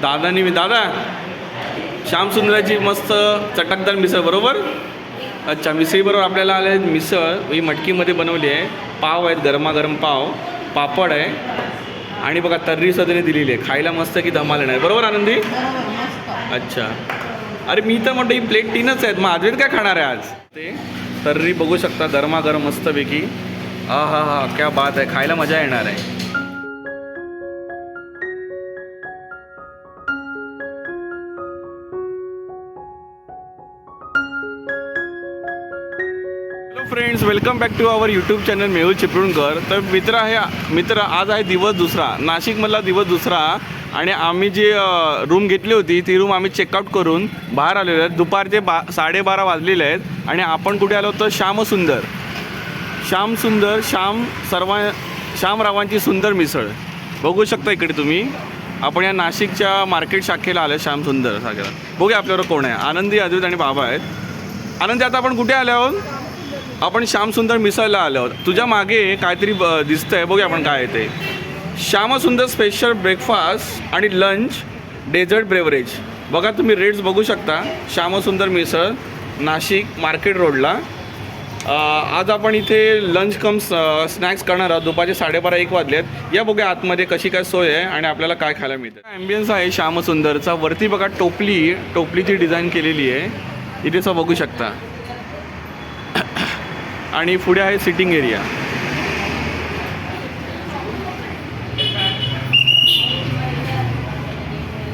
दादानी दादा श्यामसुंदराची मस्त चटकदार मिसळ बरोबर? अच्छा मिसळीबरोबर आपल्याला आले आहेत मिसळ ही मटकीमध्ये बनवली आहे. पाव आहेत गरमागरम पाव पापड आहे. आणि बघा तर्री सदने दिलेली आहे. खायला मस्त की धमाल येणार बरोबर आनंदी? अच्छा. अरे मी तर म्हणतो ही प्लेट तीनच आहेत. मग आजवेत काय खाणार आहे आज? ते तर्री बघू शकता गरमागरम मस्तपैकी. हा हा हा क्या बात आहे. खायला मजा येणार आहे. Friends welcome back to our YouTube channel Mehul Chiplunkar तर मित्र आहे मित्र आज आहे दिवस दुसरा. नाशिकमधला दिवस दुसरा. आणि आम्ही जी रूम घेतली होती ती रूम आम्ही चेकआउट करून बाहेर आलेलो आहेत. दुपारचे बा साडेबारा वाजलेले आहेत. आणि आपण कुठे आलो होतो? श्यामसुंदर श्यामसुंदर श्याम सर्वा श्यामरावांची सुंदर मिसळ. बघू शकता इकडे तुम्ही. आपण या नाशिकच्या मार्केट शाखेला आलो श्यामसुंदर सागर बघूया आपल्यावर कोण आहे. आनंदी अद्वित आणि बाबा आहेत. आनंदी आता आपण कुठे आलो आहोत? आपण श्यामसुंदर मिसळला आलो तुझ्या मागे काहीतरी ब दिसतंय. बघूया आपण काय येते ते. श्यामसुंदर स्पेशल ब्रेकफास्ट आणि लंच डेझर्ट ब्रेवरेज बघा तुम्ही रेट्स बघू शकता. श्यामसुंदर मिसळ नाशिक मार्केट रोडला आज आपण इथे लंच कम स्नॅक्स करणार आहोत. दुपारचे साडेबारा एक वाजलेत या बघूया आतमध्ये कशी काय सोय आहे आणि आपल्याला काय खायला मिळतं ॲम्बियन्स आहे श्यामसुंदरचा वरती बघा टोपली टोपलीची डिझाईन केलेली आहे. इथेच बघू शकता. आणि पुढे आहे सिटिंग एरिया.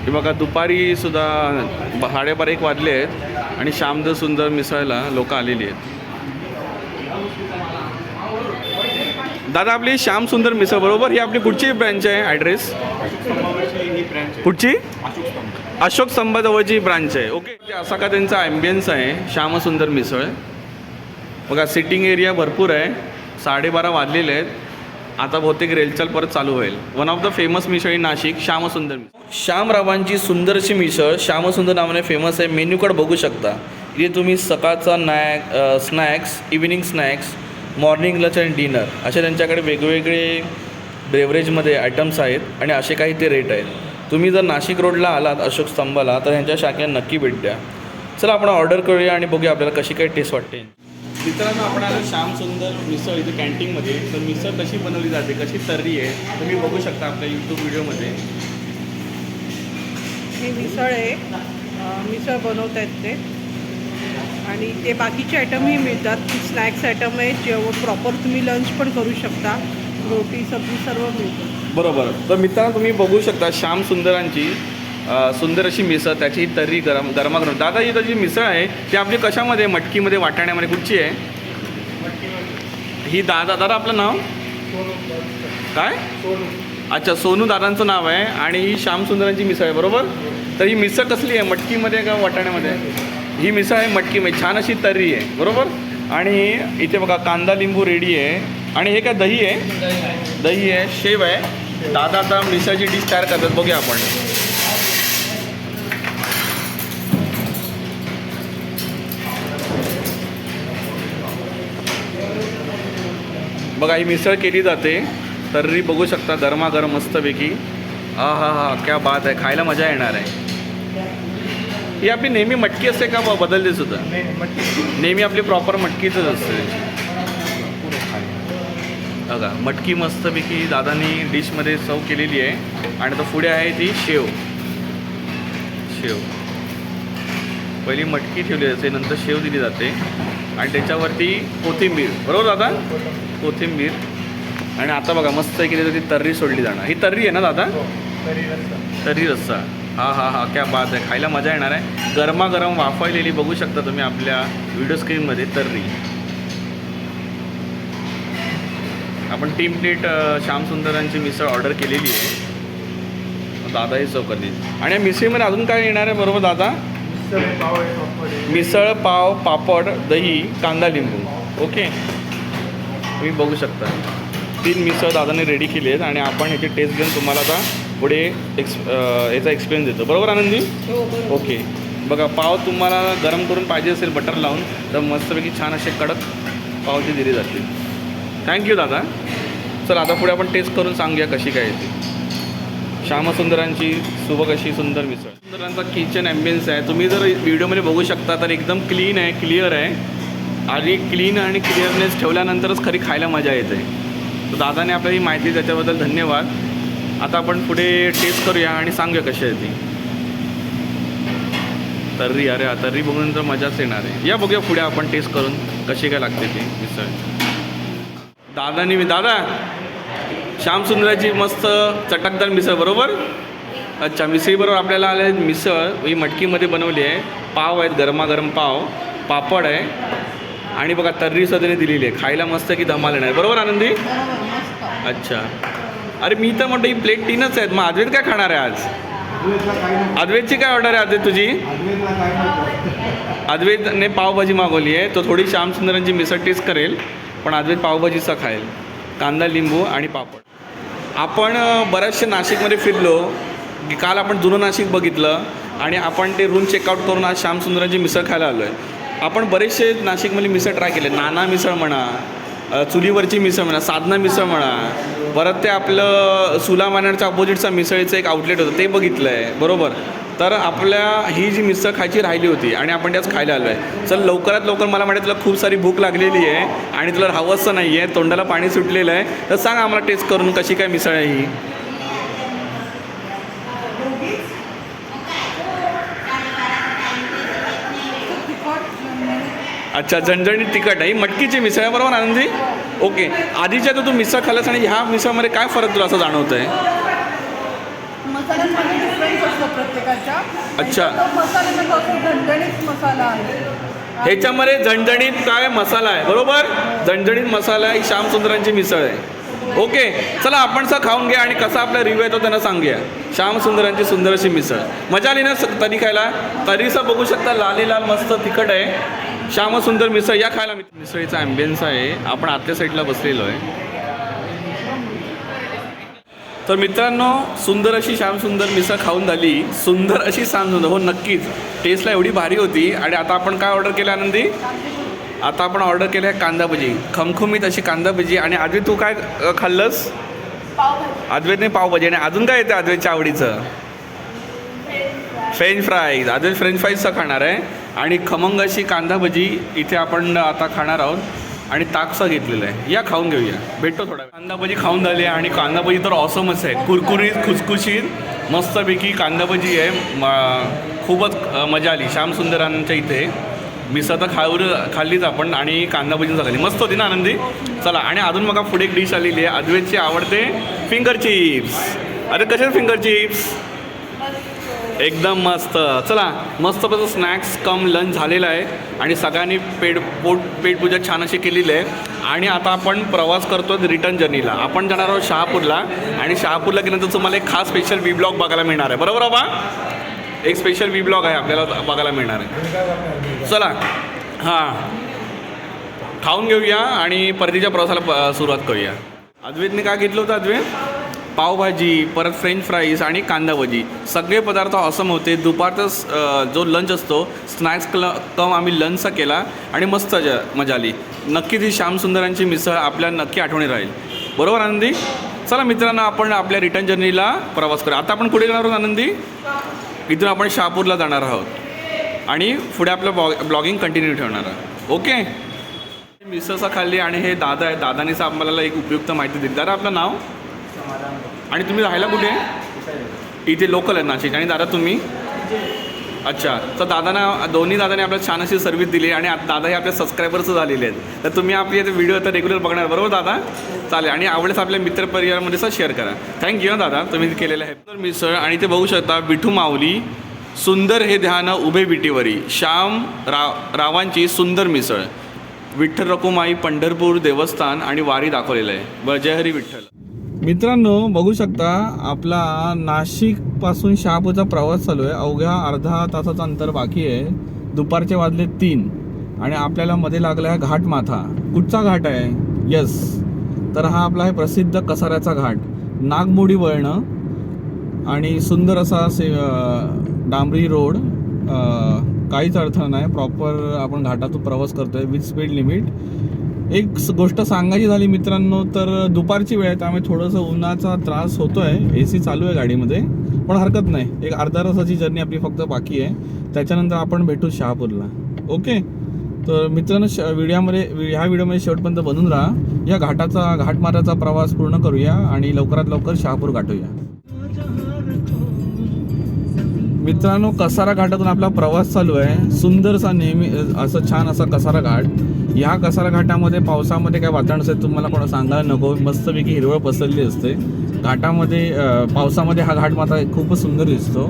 हे बघा दुपारी सुद्धा साडेबारा एक वाजले आहेत आणि श्यामद सुंदर मिसळला लोक आलेली आहेत. दादा आपली श्याम सुंदर मिसळ बरोबर? ही आपली कुठची ब्रँच आहे ॲड्रेस कुठची अशोक स्तंभाजवळची ब्रांच आहे. ओके असा का त्यांचा ॲम्बियन्स आहे श्यामसुंदर मिसळ. बघा सिटिंग एरिया भरपूर आहे. साडेबारा वाजलेले आहेत. आता बहुतेक रेलचाल परत चालू होईल. One of the famous misal in Nashik Shyamsundar श्यामरावांची सुंदरशी मिसळ श्यामसुंदर नावाने फेमस आहे. मेन्यू कार्ड बघू शकता. इथे तुम्ही सकाळचा snack snacks evening snacks morning lunch आणि डिनर असे त्यांच्याकडे वेगवेगळे बेवरेजमध्ये आयटम्स आहेत आणि असे काही ते रेट आहेत. तुम्ही जर नाशिक रोडला आलात अशोक स्तंभाला तर ह्यांच्या शाखेला नक्की भेट द्या. चला आपण ऑर्डर करूया आणि बघूया आपल्याला कशी काय टेस्ट वाटते. मित्रांनो आपण आलो श्याम सुंदर मिसळ इथे कॅन्टीनमध्ये. तर मिसळ कशी बनवली जाते कशी तर्री आहे तुम्ही बघू शकता आपल्या यूट्यूब व्हिडिओमध्ये. हे मिसळ आहे. मिसळ बनवत आहेत ते. आणि ते बाकीचे आयटमही मिळतात. स्नॅक्स आयटम आहे जेवण प्रॉपर तुम्ही लंच पण करू शकता. रोटी सब्जी सर्व मिळतं. बरोबर. तर मित्रांनो तुम्ही बघू शकता श्याम सुंदरांची सुंदर अशी मिसळ त्याची तर्री गरम गरमागरम दादा ही जी मिसळ आहे ती आपली कशामध्ये मटकीमध्ये वाटाण्यामध्ये कुठची आहे? ही दादा दादा आपलं नाव? काय? अच्छा सोनू दादांचं नाव आहे आणि ही श्याम सुंदरांची मिसळ आहे बरोबर? तर ही मिसळ कसली आहे? मटकीमध्ये का वाटाण्यामध्ये? ही मिसळ आहे मटकीमध्ये. छान अशी तर्री आहे बरोबर? आणि इथे बघा कांदा लिंबू रेडी आहे. आणि हे काय दही आहे? दही आहे. शेव आहे. दादा आता मिसळची डिश तयार करतात. बघूया आपण. बघा ही मिसळ केली जाते. तर्री बघू शकता गरमागरम मस्तपैकी. हा हा हा क्या बात आहे. खायला मजा येणार आहे. ही आपली नेहमी मटकी असते का ब- बदलते सुद्धा? नेहमी आपली प्रॉपर मटकीच असते. बघा मटकी मस्तपैकी दादानी डिशमध्ये सर्व केलेली आहे. आणि तो पुढे आहे ती शेव. शेव. पहिली मटकी ठेवली जाते नंतर शेव दिली जाते. आणि त्याच्यावरती कोथिंबीर. बरोबर दादा? कोथिंबीर. आणि आता बघा मस्त केली तर ती तर्री सोडली जाणार. ही तर्री आहे ना दादा? तर्री रस्सा. हा हा हा क्या बात आहे. खायला मजा येणार आहे. गरमागरम वाफवलेली बघू शकता तुम्ही आपल्या व्हिडिओ स्क्रीनमध्ये तर्री. आपण तीन प्लेट श्यामसुंदरांची मिसळ ऑर्डर केलेली आहे. दादाही चौकली आणि या मिसळीमध्ये अजून काय येणार आहे बरोबर दादा? मिसळ पाव पापड दही कांदा लिंबू. ओके. तुम्ही बघू शकता. तीन मिसळ दादाने रेडी केली आहेत आणि आपण ह्याची टेस्ट घेऊन तुम्हाला आता पुढे एक्स याचा एक्सपिरियन्स देतो. बरोबर आनंदी? हो ओके. बघा पाव तुम्हाला गरम करून पाहिजे असेल बटर लावून तर मस्तपैकी छान असे कडक पावची दिली जातील. थँक्यू दादा. चला आता पुढे आपण टेस्ट करून सांगूया कशी काय येते श्यामसुंदरांची सुबक अशी सुंदर मिसळ. सुंदरांचा किचन ॲम्बियन्स आहे. तुम्ही जर व्हिडिओमध्ये बघू शकता तर एकदम क्लीन आहे क्लिअर आहे. आणि क्लीन आणि क्लिअरनेस ठेवल्यानंतरच खरी खायला मजा येते. तर दादाने आपल्याला ही माहिती त्याच्याबद्दल धन्यवाद. आता आपण पुढे टेस्ट करूया आणि सांगूया कशी आहे ती. तर्री अरे तर्री बघून तर मजाच येणार आहे. या बघूया पुढे आपण टेस्ट करून कशी काय लागते ती मिसळ. दादानी मी दादा श्यामसुंदराची मस्त चटकदार मिसळ बरोबर? अच्छा मिसळीबरोबर आपल्याला आले मिसळ ही मटकीमध्ये बनवली आहे. पाव आहेत गरमागरम पाव पापड आहे. आणि बघा तर्री सदने दिलेली आहे. खायला मस्त की धमाल येणार. बरोबर आनंदी? मस्त. अच्छा. अरे मी तर म्हणतो ही प्लेट तीनच आहेत. मग अद्वैत काय खाणार आहे आज? अद्वैतची काय ऑर्डर आहे अद्वैत तुझी? अद्वैतने पावभाजी मागवली आहे. तो थोडी श्यामसुंदरांची मिसळ टेस्ट करेल पण अद्वैत पावभाजीचा खाईल. कांदा लिंबू आणि पापड. आपण बऱ्याचशा नाशिकमध्ये फिरलो. की काल आपण जुनं नाशिक बघितलं. आणि आपण ते रूम चेकआउट करून आज श्यामसुंदरांची मिसळ खायला आलो आहे आपण बरेचसे नाशिकमध्ये मिसळ ट्राय केले. नाना मिसळ म्हणा चुलीवरची मिसळ म्हणा साधना मिसळ म्हणा परत ते आपलं सुला मानरच्या अपोजिटचा मिसळीचं एक आउटलेट होतं ते बघितलं आहे बरोबर? तर आपल्या ही जी मिसळ खायची राहिली होती आणि आपण त्याच खायला आलो आहे चल लवकरात लवकर मला माहिती तुला खूप सारी भूक लागलेली आहे आणि तुला राहावंसं नाही आहे तोंडाला पाणी सुटलेलं आहे. तर सांग आम्हाला टेस्ट करून कशी काय मिसळ आहे ही. अच्छा झणझणीत तिखट आहे. मटकीची मिसळ आहे बरोबर आनंदी? ओके. आधीच्या तर तू मिसळ खाल्लास आणि ह्या मिसळमध्ये काय फरक तुला असं जाणवतं आहे अच्छा. तो आहे. ह्याच्यामध्ये झणझणीत काय मसाला आहे बरोबर? झणझणीत मसाला ही श्यामसुंदरांची मिसळ आहे. ओके चला आपण सा खाऊन घ्या आणि कसा आपला रिव्ह्यू येतो त्यांना सांगूया. श्यामसुंदरांची सुंदर अशी मिसळ. मजा आली ना तरी खायला? तरीसा बघू शकता लाली लाल मस्त तिखट आहे. श्यामसुंदर मिसळ या खायला मित्र. मिसळीचा ॲम्बियन्स आहे. आपण आतल्या साईडला बसलेलो आहे. तर मित्रांनो सुंदर अशी श्यामसुंदर मिसळ खाऊन झाली. सुंदर अशी श्यामसुंदर. हो नक्कीच. टेस्टला एवढी भारी होती. आणि आता आपण काय ऑर्डर केलं आनंदी? आता आपण ऑर्डर केलं आहे कांदा भजी. खमखुमीत अशी कांदा भजी. आणि आद्वैत तू काय खाल्लंस? अद्वैतने पावभाजी. आणि अजून काय येतं अद्वैतच्या आवडीचं? फ्रेंच फ्राईज अद्वैत फ्रेंच फ्राईजचं खाणार आहे. आणि खमंग अशी कांदा भजी इथे आपण आता खाणार आहोत. आणि ताकसा घेतलेला आहे. या खाऊन घेऊया. भेटतो थोडा कांदा भजी खाऊन झाली आहे आणि कांदा भजी तर ऑसमच आहे. कुरकुरीत खुसखुशीत मस्तपैकी कांदा भजी आहे. म- खूपच मजा आली. श्यामसुंदरांच्या इथे. मिसळ तर खाऊ खाल्लीच आपण आणि कांदा भजी झाली मस्त होती ना आनंदी? चला आणि अजून मग पुढे एक डिश आलेली आहे. अद्वैतची आवडते फिंगर चिप्स अरे कसे फिंगर चिप्स एकदम मस्त. चला मस्त पण स्नॅक्स कम लंच झालेला आहे. आणि सगळ्यांनी पेट पोट पेटपूजा छान अशी केलेली आहे. आणि आता आपण प्रवास करतो रिटर्न जर्नीला आपण जाणार आहोत शहापूरला. आणि शहापूरला गेल्यानंतर तुम्हाला एक खास स्पेशल वी ब्लॉग बघायला मिळणार आहे. बरोबर बाबा? एक स्पेशल वी ब्लॉग आहे आपल्याला बघायला मिळणार आहे. चला. हां. खाऊन घेऊया आणि परतीच्या प्रवासाला सुरुवात करूया. अद्वैतने काय घेतलं होतं अद्वैत? पावभाजी परत फ्रेंच फ्राईज आणि कांदा भजी. सगळे पदार्थ ऑसम होते. दुपारचा जो लंच असतो स्नॅक्स क्ल कम आम्ही लंचचा केला आणि मस्त ज- मजा आली. नक्कीच ही श्यामसुंदरांची मिसळ आपल्या नक्की आठवणी राहील. बरोबर आनंदी? चला मित्रांनो आपण आपल्या रिटर्न जर्नीला प्रवास करूया. आता आपण कुठे जाणार आहोत आनंदी? इथून आपण शहापूरला जाणार आहोत. आणि पुढे आपलं ब्लॉग ब्लॉगिंग कंटिन्यू ठेवणार आहोत. ओके? मिसळचा खाल्ली आणि हे दादा आहे. दादानीच आम्हाला एक उपयुक्त माहिती दिली. दादा आपलं नाव? आणि तुम्ही राहायला कुठे? इथे लोकल आहे नाशिक. आणि दादा तुम्ही? अच्छा. तर दादांना दोन्ही दादाने आपल्याला छान अशी सर्व्हिस दिली आणि आता दादा हे आपल्या सबस्क्रायबर्स झालेले आहेत. तर तुम्ही आपले ते व्हिडिओ आता रेग्युलर बघणार. बरोबर दादा? चालेल. आणि आवडल्यास आपल्या मित्रपरिवारामध्ये सर शेअर करा. थँक्यू दादा. तुम्ही केलेलं आहे. तर मिसळ आणि ते बघू शकता विठू माऊली सुंदर हे ध्यान उभे विटीवरी. श्याम राव रावांची सुंदर मिसळ. विठ्ठल रकुमाई पंढरपूर देवस्थान आणि वारी दाखवलेलं आहे. ब जय हरी विठ्ठल. मित्रांनो बघू शकता आपला नाशिकपासून शहापूरचा प्रवास चालू आहे. अवघ्या अर्धा तासाचं अंतर बाकी आहे. दुपारचे वाजले तीन आणि आपल्याला मध्ये लागला आहे घाट माथा. कुठचा घाट आहे? यस. तर हा आपला आहे प्रसिद्ध कसाऱ्याचा घाट. नागमोडी वळणं आणि सुंदर असा से डांबरी रोड. काहीच अडथळा नाही. प्रॉपर आपण घाटातून प्रवास करतोय. विथ स्पीड लिमिट एक गोष्ट सांगायची झाली मित्रांनो तर दुपारची वेळ आहे त्यामुळे थोडंसं उन्हाचा त्रास होतो आहे ए सी चालू आहे गाडीमध्ये पण हरकत नाही. एक अर्धा तासाची जर्नी आपली फक्त बाकी आहे. त्याच्यानंतर आपण भेटू शहापूरला. ओके तर मित्रांनो श व्हिडिओमध्ये ह्या व्हिडिओमध्ये शेवटपर्यंत बनून राहा. या घाटाचा घाटमाराचा प्रवास पूर्ण करूया आणि लवकरात लवकर शहापूर गाठूया. मित्रांनो कसारा घाटातून आपला प्रवास चालू आहे. सुंदरसा नेहमी असं छान असा कसारा घाट. ह्या कसारा घाटामध्ये पावसामध्ये काय वातावरण असेल तुम्हाला कोणा सांगायला नको. मस्तपैकी हिरवळ पसरली असते. घाटामध्ये पावसामध्ये हा घाट मात्र खूपच सुंदर दिसतो.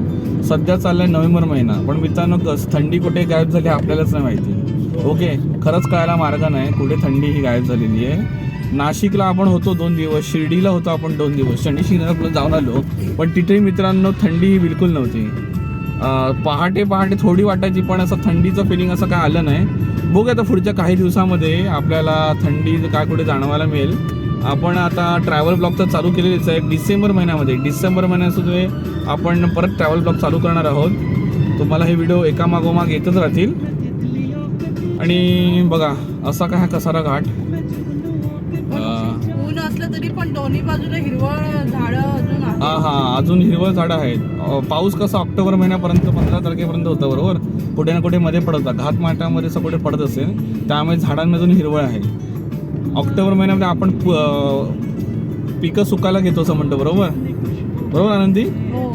सध्या चाललाय नोव्हेंबर महिना. पण मित्रांनो कस थंडी कुठे गायब झाली आपल्यालाच नाही माहिती. ओके खरंच कळायला मार्ग नाही. कुठे थंडी ही गायब झालेली आहे. नाशिकला आपण होतो दोन दिवस. शिर्डीला होतो आपण दोन दिवस. शनी शिंगणापूर जाऊन आलो. पण तिथे मित्रांनो थंडी ही बिलकुल नव्हती. पहाटे पहाटे थोडी वाटायची पण असं थंडीचं फिलिंग असं काय आलं नाही. बघूया आता पुढच्या काही दिवसामध्ये आपल्याला थंडी काय कुठे जाणवायला मिळेल. आपण आता ट्रॅव्हल ब्लॉग तर चालू केलेलीच आहे. डिसेंबर महिन्यामध्ये डिसेंबर महिन्यासुद्धा आपण परत ट्रॅव्हल ब्लॉग चालू करणार आहोत. तुम्हाला हे व्हिडिओ एकामागोमाग येतच राहतील. आणि बघा असा काय कसारा घाट. ऊन असलं तरी पण दोन्ही बाजूला हिरवळ झाडं हा हा. अजून हिरवळ झाडं आहेत. पाऊस कसा ऑक्टोबर महिन्यापर्यंत पंधरा तारखेपर्यंत होता बरोबर? कुठे ना कुठे मध्ये पडत होता. घाट माटामध्ये असं कुठे पडत असेल त्यामुळे झाडांमध्ये अजून हिरवळ आहे. ऑक्टोबर महिन्यामध्ये आपण पिकं सुकायला घेतो असं म्हणतो बरोबर? बरोबर आनंदी? हो.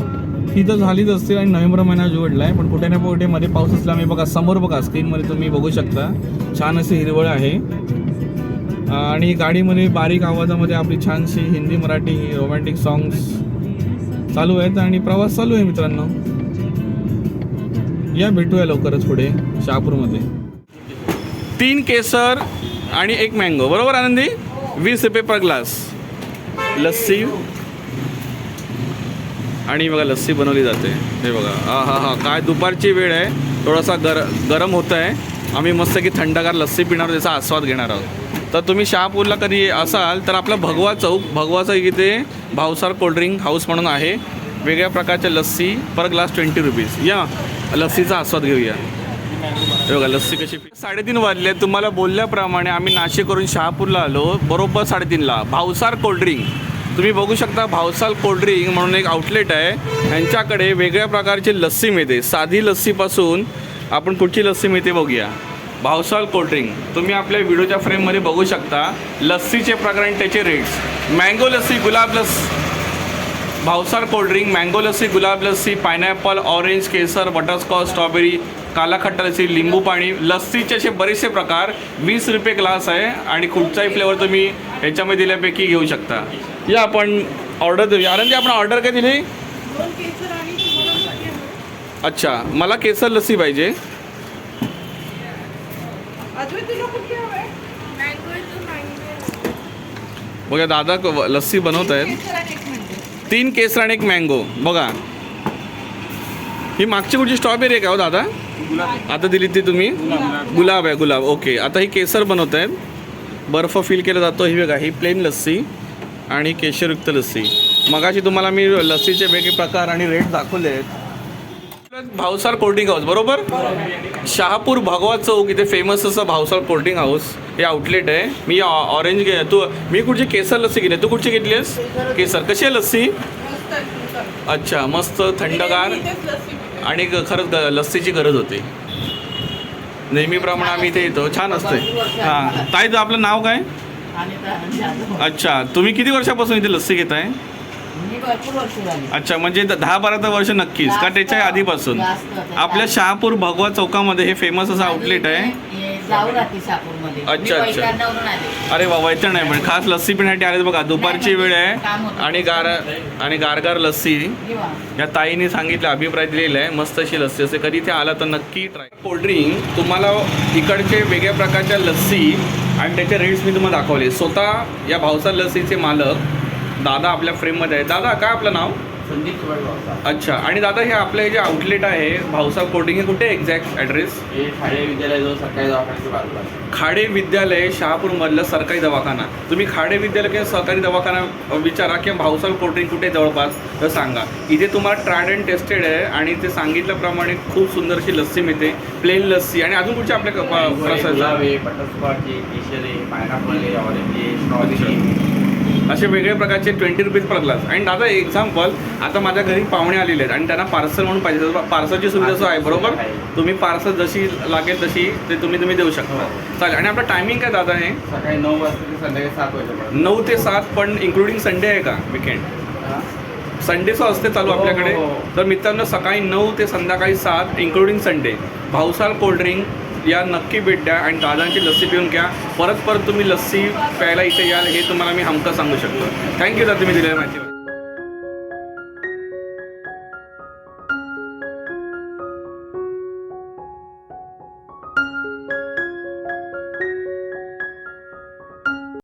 ही तर झालीच असते आणि नोव्हेंबर महिना जोडला आहे पण कुठे ना कुठे मध्ये पाऊस असल्यामुळे बघा समोर बघा स्क्रीनमध्ये तुम्ही बघू शकता. छान अशी हिरवळ आहे. आणि गाडीमध्ये बारीक आवाजामध्ये आपली छानशी हिंदी मराठी रोमॅन्टिक सॉंग्स चालू आहेत आणि प्रवास चालू आहे मित्रांनो. या भेटूया लवकरच पुढे शहापूरमध्ये. तीन केसर आणि एक मँगो बरोबर आनंदी? वीस रुपये पर ग्लास लस्सी. आणि बघा लस्सी बनवली जाते. हे बघा. हा हा हा. काय दुपारची वेळ आहे. थोडासा गर गरम होत आहे आम्ही मस्त की थंडगार लस्सी पिणार त्याचा आस्वाद घेणार आहोत. तर तुम्ही शहापूरला कधी असाल तर आपला भगवा चौक भगवा चौक इथे भावसार कोल्ड्रिंक हाऊस म्हणून आहे. वेगळ्या प्रकारच्या lassi per glass twenty rupees या लस्सीचा आस्वाद घेऊया. बघा लस्सी कशी साडेतीन वाजले तुम्हाला बोलल्याप्रमाणे आम्ही नाशिकवरून शहापूरला आलो बरोबर साडेतीनला. भावसार कोल्ड्रिंक तुम्ही बघू शकता भावसार कोल्ड्रिंक म्हणून एक आउटलेट आहे. यांच्याकडे वेगळ्या प्रकारची लस्सी मिळते. साधी लस्सीपासून आपण कुठची लस्सी मिळते बघूया. भावसाल कोल्ड्रिंक तुम्ही आपल्या व्हिडिओच्या फ्रेममध्ये बघू शकता लस्सीचे प्रकार आणि त्याचे rates mango lassi gulab lassi. Bhavsar cold drink mango lassi gulab lassi pineapple orange kesar butterscotch strawberry kala khatta lassi लिंबू पाणी. लस्सीचे असे बरेचसे प्रकार. वीस रुपये ग्लास आहे आणि कुठचाही फ्लेवर तुम्ही ह्याच्यामध्ये दिल्यापैकी घेऊ शकता. या आपण ऑर्डर देऊया. आनंदी आपण ऑर्डर काय दिली? अच्छा मला केसर लस्सी पाहिजे अद्वैत तुला कुठली हवंय बघा दादा क- लस्सी बनवत आहेत. तीन केसर आणि एक मँगो बघा. ही मागची कुठची स्ट्रॉबेरी आहे का हो दादा? आता दिली ती तुम्ही? गुलाब आहे गुलाब. ओके आता ही केसर बनवत आहेत. बर्फ फिल केला जातो. ही बघा ही प्लेन लस्सी आणि केशरयुक्त लस्सी. मगाशी तुम्हाला मी लस्सीचे वेगळे प्रकार आणि रेट दाखवले आहेत. भावसार कोल्ड्रिंक हाऊस बरोबर? शहापूर भगवा चौक इथे फेमस असं भावसार कोल्ड्रिंक हाऊस. हे आउटलेट आहे. मी ऑरेंज घे तू मी कुठची? केसर लस्सी घेतली. तू कुठची घेतलीस केसर कशी आहे लस्सी. अच्छा मस्त थंडगार. आणि खरंच लस्सीची गरज होती. नेहमीप्रमाणे आम्ही इथे येतो. छान असते हां. ताई आपलं नाव काय? अच्छा तुम्ही किती वर्षापासून इथे लस्सी घेताय? भरपूर वर्ष झाली. अच्छा म्हणजे द- दहा बारा तर वर्ष नक्कीच का त्याच्या आधीपासून? जास्त. आपल्या शहापूर भगवा चौकामध्ये हे फेमस असं आउटलेट आहे? हे जाऊ राहते शापूरमध्ये अच्छा, अच्छा. आले. अरे वा वैतण आहे पण खास लस्सी पिण्यासाठी आले बघा. दुपारची वेळ आहे आणि गार आणि गारगार लस्सी. या ताईने सांगितलं अभिप्राय दिलेला आहे मस्त अशी लस्सी असते. कधी ते आला तर नक्की ट्राय कोल्ड्रिंक तुम्हाला इकडचे वेगळ्या प्रकारच्या लस्सी आणि त्याचे रेट्स मी तुम्हाला दाखवले. स्वतः या भावसार लस्सीचे मालक दादा आपल्या फ्रेममध्ये आहे. दादा काय आपलं नाव? संदीप अच्छा. आणि दादा हे आपलं हे जे आउटलेट आहे भाऊसाहेब कोटिंग हे कुठे एक्झॅक्ट ॲड्रेस हे ठाणे विद्यालय जो सरकारी दवाखान्याच्या बाजूला आहे. खाडे विद्यालय शहापूरमधलं सरकारी दवाखाना. तुम्ही खाडे विद्यालय किंवा सरकारी दवाखाना विचारा किंवा भाऊसाहेब कोल्ड्रिंक कुठे आहे जवळपास तर सांगा. इथे तुम्हाला ट्रायड अँड टेस्टेड आहे आणि ते सांगितल्याप्रमाणे खूप सुंदर अशी लस्सी मिळते प्लेन लस्सी. आणि अजून कुठचे आपल्या गुलाब प्रसाद? आहे बटरस्कॉच आहे केशर आहे पायनॅपल आहे ऑरेंज आहे स्ट्रॉबेरी आहे. असे वेगळे प्रकारचे ट्वेंटी रुपीज पर ग्लास आणि दादा एक्झाम्पल आता माझ्या घरी पाहुणे आलेले आहेत आणि त्यांना पार्सल म्हणून पाहिजे पार्सलची सुविधा सुद्धा आहे बरोबर. तुम्ही पार्सल जशी लागेल तशी ते तुम्ही तुम्ही देऊ शकता. चालेल. आणि आपलं टायमिंग काय दादा हे? सकाळी नऊ वाजता ते संध्याकाळी सात वाजेपर्यंत नऊ ते सात पण इन्क्लुडिंग संडे आहे का विकेंड हा? संडेचं असते चालू हो, आपल्याकडे. हो, हो. तर मित्रांनो सकाळी नऊ ते संध्याकाळी सात इन्क्लुडिंग संडे भाऊसाल कोल्ड्रिंक या नक्की भेट द्या आणि दादांची लस्सी पिऊन घ्या. परत परत तुम्ही लस्सी प्यायला इथे याल हे तुम्हाला मी हमका सांगू शकतो. थँक्यू दादा तुम्ही दिलेल्या माहितीवर